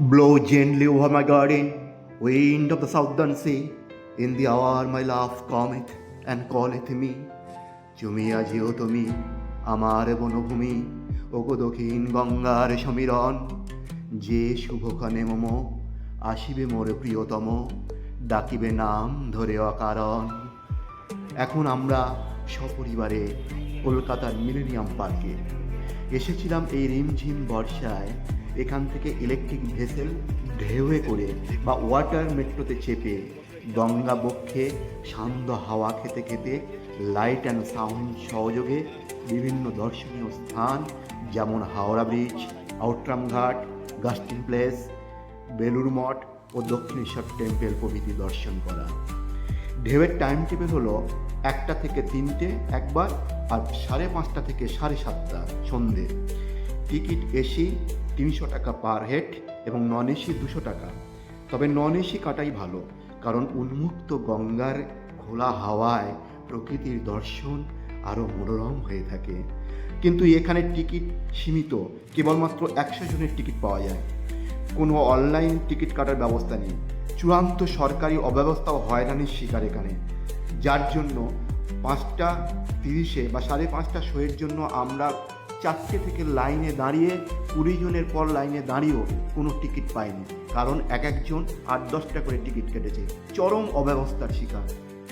Blow gently over my garden, wind of the southern sea. In the hour my love cometh and calleth me. তুমি আজিও তুমি আমার বনভূমি ওগো দক্ষিণ গঙ্গার সমীরণ যে শুভক্ষণে মম আসিবে মোর প্রিয়তম ডাকিবে নাম ধরে অকারণ এখন আমরা সপরিবারে কলকাতার মিলেনিয়াম পার্কে এসেছিলাম এই রিমঝিম বর্ষায়। এখান থেকে ইলেকট্রিক ভেসেল ঢেউয়ে করে বা ওয়াটার মেট্রোতে চেপে গঙ্গা বক্ষে শান্ত হাওয়া খেতে খেতে লাইট অ্যান্ড সাউন্ড সহযোগে বিভিন্ন দর্শনীয় স্থান যেমন Howrah bridge Outram ghat Gastin place Belur Math ও দক্ষিণেশ্বর টেম্পল প্রভৃতি দর্শন করা। ঢেউয়ের টাইম টেবিল হলো একটা থেকে তিনটে একবার আর সাড়ে পাঁচটা থেকে সাড়ে সাতটা সন্ধে। টিকিট এসি তিনশো টাকা পার হেড এবং নন এসি দুশো টাকা। তবে নন এসি কাটাই ভালো, কারণ উন্মুক্ত গঙ্গার খোলা হাওয়ায় প্রকৃতির দর্শন আরও মনোরম হয়ে থাকে। কিন্তু এখানে টিকিট সীমিত, কেবলমাত্র একশো জনের টিকিট পাওয়া যায়। কোনো অনলাইন টিকিট কাটার ব্যবস্থা নেই। চূড়ান্ত সরকারি অব্যবস্থা হয়রানির শিকার এখানে। যার জন্য পাঁচটা তিরিশে বা সাড়ে পাঁচটা শোয়ের জন্য আমরা চারটে থেকে লাইনে দাঁড়িয়ে কুড়ি জনের পর লাইনে দাঁড়িয়েও কোনো টিকিট পাইনি কারণ এক একজন আট দশটা করে টিকিট কেটেছে। চরম অব্যবস্থার শিকার।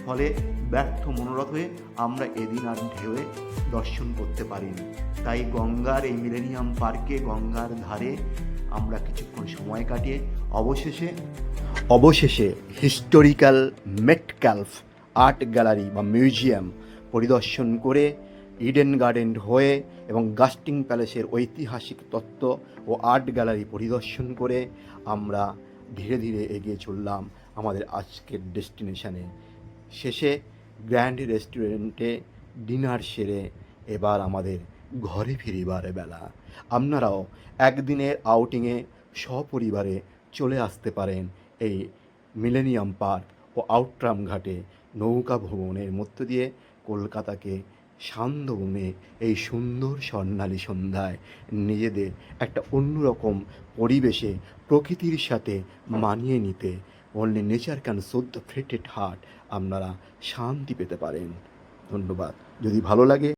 ফলে ব্যর্থ মনোরথ হয়ে আমরা এদিন আর ঢেউয়ে দর্শন করতে পারিনি। তাই গঙ্গার এই মিলেনিয়াম পার্কে গঙ্গার ধারে আমরা কিছুক্ষণ সময় কাটিয়ে অবশেষে অবশেষে হিস্টোরিক্যাল মেটক্যালফ আর্ট গ্যালারি বা মিউজিয়াম পরিদর্শন করে ইডেন গার্ডেন হয়ে এবং গাস্টিং প্যালেসের ঐতিহাসিক তত্ত্ব ও আর্ট গ্যালারি পরিদর্শন করে আমরা ধীরে ধীরে এগিয়ে চললাম আমাদের আজকের ডেস্টিনেশানে শেষে গ্র্যান্ড রেস্টুরেন্টে ডিনার সেরে এবার আমাদের ঘরে ফিরিবার বেলা। আপনারাও একদিনের আউটিংয়ে সপরিবারে চলে আসতে পারেন এই মিলেনিয়াম পার্ক ও আউটরাম ঘাটে নৌকা ভ্রমণের মধ্য দিয়ে কলকাতাকে শান্তমে এই সুন্দর স্বর্ণালী সন্ধ্যায় নিজেদের একটা অন্যরকম পরিবেশে প্রকৃতির সাথে মানিয়ে নিতে only nature can soothe the fretted heart আপনারা শান্তি পেতে পারেন। ধন্যবাদ। যদি ভালো লাগে